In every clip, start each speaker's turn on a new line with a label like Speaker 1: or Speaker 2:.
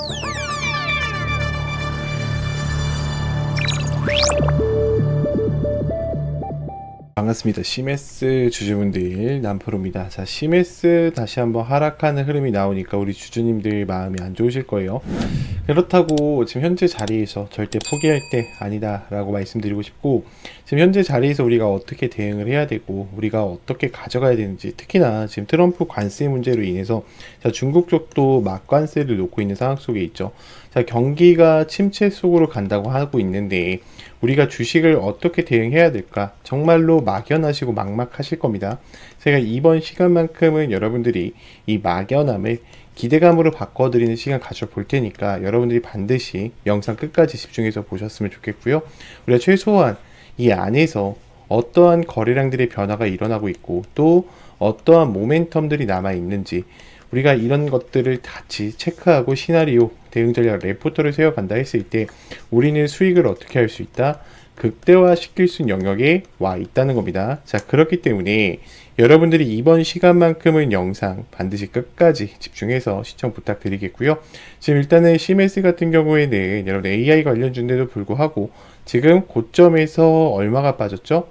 Speaker 1: Oh, 반갑습니다. 시메스 주주분들 남프로입니다. 자, 시메스 다시 한번 하락하는 흐름이 나오니까 우리 주주님들 마음이 안 좋으실 거예요. 그렇다고 지금 현재 자리에서 절대 포기할 때 아니다라고 말씀드리고 싶고 지금 현재 자리에서 우리가 어떻게 대응을 해야 되고 우리가 어떻게 가져가야 되는지 특히나 지금 트럼프 관세 문제로 인해서 자, 중국 쪽도 막관세를 놓고 있는 상황 속에 있죠. 자, 경기가 침체 속으로 간다고 하고 있는데 우리가 주식을 어떻게 대응해야 될까? 정말로 막연하시고 막막하실 겁니다. 제가 이번 시간만큼은 여러분들이 이 막연함을 기대감으로 바꿔드리는 시간 가져볼 테니까 여러분들이 반드시 영상 끝까지 집중해서 보셨으면 좋겠고요. 우리가 최소한 이 안에서 어떠한 거래량들의 변화가 일어나고 있고 또 어떠한 모멘텀들이 남아 있는지 우리가 이런 것들을 같이 체크하고 시나리오 대응 전략 레포터를 세워간다 했을 때 우리는 수익을 어떻게 할 수 있다? 극대화 시킬 수 있는 영역에 와 있다는 겁니다. 자, 그렇기 때문에 여러분들이 이번 시간만큼은 영상 반드시 끝까지 집중해서 시청 부탁드리겠고요. 지금 일단은 CMS 같은 경우에는 여러분 AI 관련주인데도 불구하고 지금 고점에서 얼마가 빠졌죠?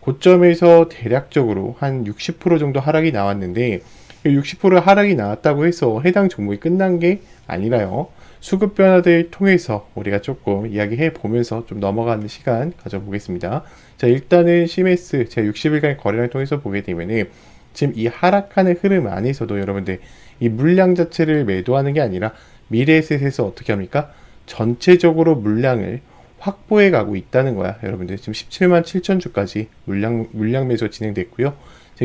Speaker 1: 고점에서 대략적으로 한 60% 정도 하락이 나왔는데 60% 하락이 나왔다고 해서 해당 종목이 끝난 게 아니라요. 수급 변화들 통해서 우리가 조금 이야기해 보면서 좀 넘어가는 시간 가져보겠습니다. 자, 일단은 CMS 제 60일간의 거래를 통해서 보게 되면은 지금 이 하락하는 흐름 안에서도 여러분들 이 물량 자체를 매도하는 게 아니라 미래에셋에서 어떻게 합니까? 전체적으로 물량을 확보해 가고 있다는 거야. 여러분들 지금 17만 7천 주까지 물량 물량 매수 진행됐고요.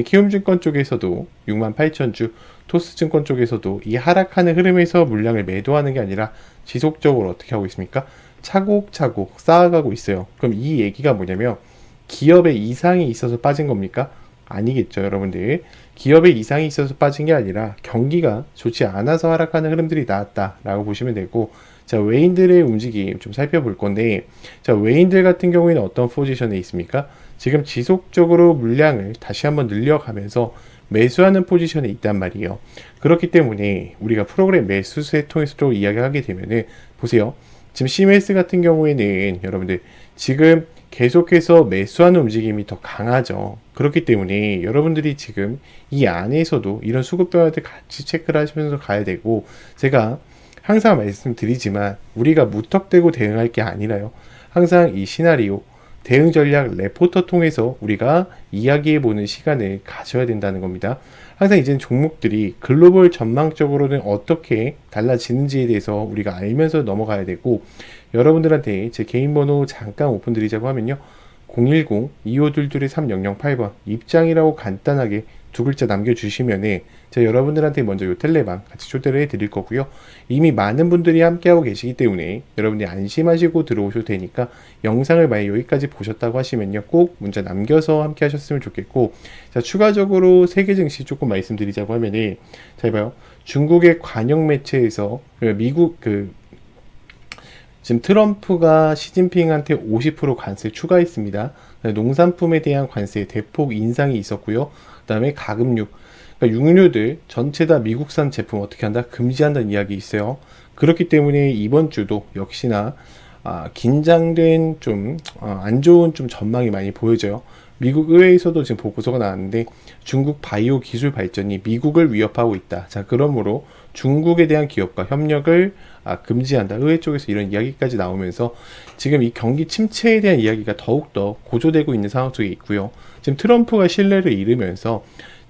Speaker 1: 키움증권 쪽에서도 6만 8천 주, 토스증권 쪽에서도 이 하락하는 흐름에서 물량을 매도하는 게 아니라 지속적으로 어떻게 하고 있습니까? 차곡차곡 쌓아가고 있어요. 그럼 이 얘기가 뭐냐면 기업에 이상이 있어서 빠진 겁니까? 아니겠죠, 여러분들. 기업에 이상이 있어서 빠진 게 아니라 경기가 좋지 않아서 하락하는 흐름들이 나왔다라고 보시면 되고, 자, 외인들의 움직임 좀 살펴볼 건데, 자, 외인들 같은 경우에는 어떤 포지션에 있습니까? 지금 지속적으로 물량을 다시 한번 늘려가면서 매수하는 포지션에 있단 말이에요. 그렇기 때문에 우리가 프로그램 매수세 통해서 또 이야기하게 되면은, 보세요. 지금 CMS 같은 경우에는 여러분들 지금 계속해서 매수하는 움직임이 더 강하죠. 그렇기 때문에 여러분들이 지금 이 안에서도 이런 수급 변화들 같이 체크를 하시면서 가야 되고 제가 항상 말씀드리지만 우리가 무턱대고 대응할 게 아니라요. 항상 이 시나리오 대응 전략 레포터 통해서 우리가 이야기해 보는 시간을 가져야 된다는 겁니다. 항상 이제는 종목들이 글로벌 전망적으로는 어떻게 달라지는지에 대해서 우리가 알면서 넘어가야 되고 여러분들한테 제 개인 번호 잠깐 오픈 드리자고 하면요. 010-2522-3008번 입장이라고 간단하게 두 글자 남겨주시면은 제가 여러분들한테 먼저 요 텔레방 같이 초대를 해드릴 거고요. 이미 많은 분들이 함께하고 계시기 때문에 여러분들이 안심하시고 들어오셔도 되니까 영상을 만약 여기까지 보셨다고 하시면요. 꼭 문자 남겨서 함께 하셨으면 좋겠고 자 추가적으로 세계 증시 조금 말씀드리자고 하면은 잘 봐요. 중국의 관영 매체에서 그 미국 그 지금 트럼프가 시진핑한테 50% 관세 추가했습니다. 농산품에 대한 관세 대폭 인상이 있었고요. 그다음에 가금류, 그러니까 육류들 전체 다 미국산 제품 어떻게 한다 금지한다는 이야기 있어요. 그렇기 때문에 이번 주도 역시나 아, 긴장된 좀안 좋은 좀 전망이 많이 보여져요. 미국 의회에서도 지금 보고서가 나왔는데 중국 바이오 기술 발전이 미국을 위협하고 있다. 자, 그러므로 중국에 대한 기업과 협력을 아, 금지한다. 의회 쪽에서 이런 이야기까지 나오면서 지금 이 경기 침체에 대한 이야기가 더욱더 고조되고 있는 상황 속에 있고요. 지금 트럼프가 신뢰를 잃으면서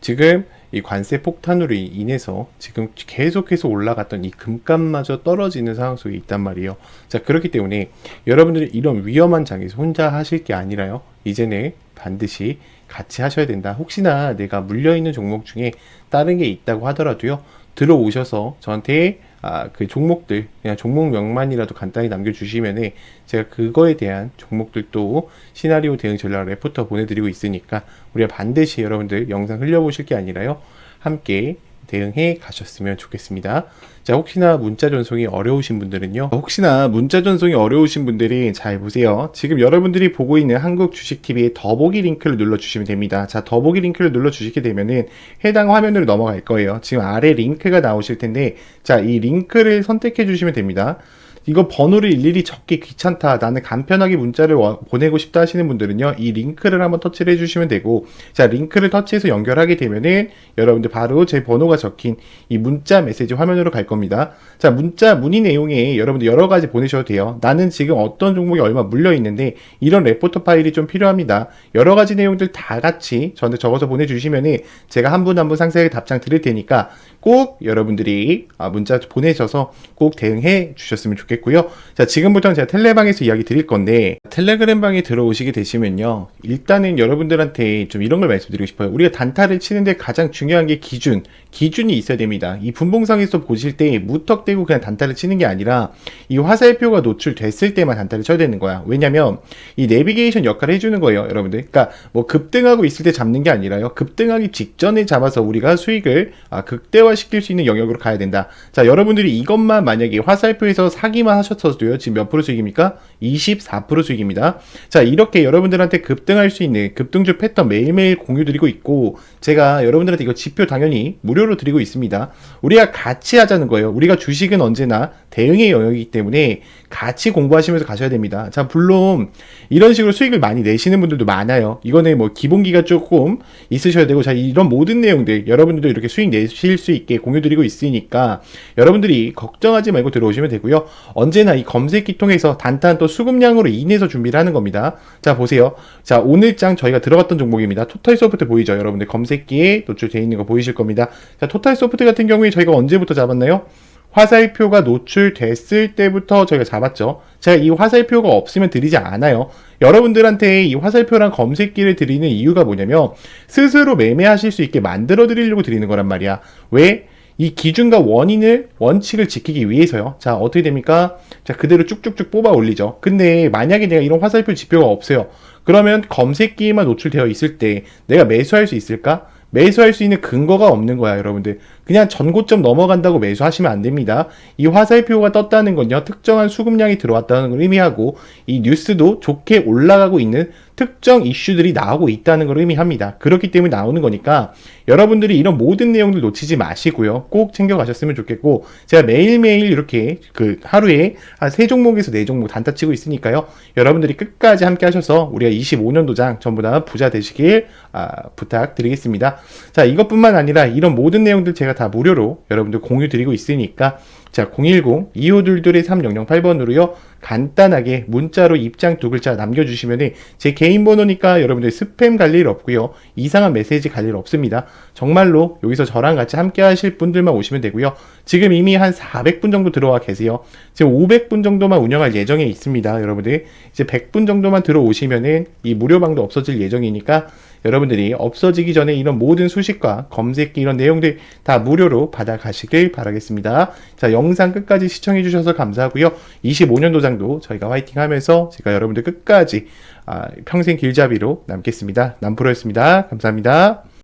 Speaker 1: 지금 이 관세 폭탄으로 인해서 지금 계속해서 올라갔던 이 금값마저 떨어지는 상황 속에 있단 말이에요. 자, 그렇기 때문에 여러분들이 이런 위험한 장에서 혼자 하실 게 아니라요. 이제는 반드시 같이 하셔야 된다. 혹시나 내가 물려있는 종목 중에 다른 게 있다고 하더라도요. 들어오셔서 저한테 아, 그 종목들, 그냥 종목명만이라도 간단히 남겨주시면은 제가 그거에 대한 종목들도 시나리오 대응 전략 레포터 보내드리고 있으니까 우리가 반드시 여러분들 영상 흘려보실 게 아니라요. 함께 대응해 가셨으면 좋겠습니다. 자, 혹시나 문자 전송이 어려우신 분들은요. 혹시나 문자 전송이 어려우신 분들이 잘 보세요. 지금 여러분들이 보고 있는 한국 주식 TV의 더보기 링크를 눌러 주시면 됩니다. 자, 더보기 링크를 눌러 주시게 되면은 해당 화면으로 넘어갈 거예요. 지금 아래 링크가 나오실 텐데 자, 이 링크를 선택해 주시면 됩니다. 이거 번호를 일일이 적기 귀찮다. 나는 간편하게 문자를 워- 보내고 싶다 하시는 분들은요. 이 링크를 한번 터치를 해주시면 되고, 자, 링크를 터치해서 연결하게 되면은 여러분들 바로 제 번호가 적힌 이 문자 메시지 화면으로 갈 겁니다. 자, 문자 문의 내용에 여러분들 여러 가지 보내셔도 돼요. 나는 지금 어떤 종목이 얼마 물려 있는데 이런 레포터 파일이 좀 필요합니다. 여러 가지 내용들 다 같이 저한테 적어서 보내주시면은 제가 한 분 한 분 상세하게 답장 드릴 테니까 꼭 여러분들이 아, 문자 보내셔서 꼭 대응해 주셨으면 좋겠 고요. 자, 지금부터는 제가 텔레방에서 이야기 드릴 건데 텔레그램 방에 들어오시게 되시면요. 일단은 여러분들한테 좀 이런 걸 말씀드리고 싶어요. 우리가 단타를 치는데 가장 중요한 게 기준, 기준이 있어야 됩니다. 이 분봉상에서 보실 때 무턱대고 그냥 단타를 치는 게 아니라 이 화살표가 노출됐을 때만 단타를 쳐야 되는 거야. 왜냐면 이 내비게이션 역할을 해주는 거예요, 여러분들. 그러니까 뭐 급등하고 있을 때 잡는 게 아니라요. 급등하기 직전에 잡아서 우리가 수익을 아, 극대화시킬 수 있는 영역으로 가야 된다. 자, 여러분들이 이것만 만약에 화살표에서 사기만 하셨어도요. 지금 몇 프로 수익입니까? 24% 수익입니다. 자, 이렇게 여러분들한테 급등할 수 있는 급등주 패턴 매일매일 공유 드리고 있고 제가 여러분들한테 이거 지표 당연히 무료 로 드리고 있습니다. 우리가 같이 하자는 거예요. 우리가 주식은 언제나 대응의 영역이기 때문에 같이 공부하시면서 가셔야 됩니다. 자, 물론 이런 식으로 수익을 많이 내시는 분들도 많아요. 이거는 뭐 기본기가 조금 있으셔야 되고 자, 이런 모든 내용들 여러분들도 이렇게 수익 내실 수 있게 공유 드리고 있으니까 여러분들이 걱정하지 말고 들어오시면 되고요. 언제나 이 검색기 통해서 단탄 또 수급량으로 인해서 준비를 하는 겁니다. 자, 보세요. 자, 오늘 장 저희가 들어갔던 종목입니다. 토탈 소프트 보이죠? 여러분들 검색기에 노출되어 있는 거 보이실 겁니다. 자, 토탈 소프트 같은 경우에 저희가 언제부터 잡았나요? 화살표가 노출됐을 때부터 저희가 잡았죠. 제가 이 화살표가 없으면 드리지 않아요. 여러분들한테 이 화살표랑 검색기를 드리는 이유가 뭐냐면 스스로 매매하실 수 있게 만들어 드리려고 드리는 거란 말이야. 왜? 이 기준과 원인을 원칙을 지키기 위해서요. 자, 어떻게 됩니까? 자, 그대로 쭉쭉쭉 뽑아 올리죠. 근데 만약에 내가 이런 화살표 지표가 없어요. 그러면 검색기에만 노출되어 있을 때 내가 매수할 수 있을까? 매수할 수 있는 근거가 없는 거야, 여러분들. 그냥 전고점 넘어간다고 매수하시면 안 됩니다. 이 화살표가 떴다는 건요, 특정한 수급량이 들어왔다는 걸 의미하고, 이 뉴스도 좋게 올라가고 있는 특정 이슈들이 나오고 있다는 걸 의미합니다. 그렇기 때문에 나오는 거니까, 여러분들이 이런 모든 내용들 놓치지 마시고요. 꼭 챙겨가셨으면 좋겠고, 제가 매일매일 이렇게 그 하루에 한 세 종목에서 네 종목 단타 치고 있으니까요. 여러분들이 끝까지 함께 하셔서 우리가 25년도장 전부 다 부자 되시길 아, 부탁드리겠습니다. 자, 이것뿐만 아니라 이런 모든 내용들 제가 다 무료로 여러분들 공유 드리고 있으니까 자, 010-2522-3008번으로요. 간단하게 문자로 입장 두 글자 남겨주시면 제 개인 번호니까 여러분들 스팸 갈 일 없고요. 이상한 메시지 갈 일 없습니다. 정말로 여기서 저랑 같이 함께 하실 분들만 오시면 되고요. 지금 이미 한 400분 정도 들어와 계세요. 지금 500분 정도만 운영할 예정에 있습니다. 여러분들 이제 100분 정도만 들어오시면은 이 무료방도 없어질 예정이니까 여러분들이 없어지기 전에 이런 모든 수식과 검색기 이런 내용들 다 무료로 받아가시길 바라겠습니다. 자, 영상 끝까지 시청해주셔서 감사하고요. 25년도장도 저희가 화이팅 하면서 제가 여러분들 끝까지 아, 평생 길잡이로 남겠습니다. 남프로였습니다. 감사합니다.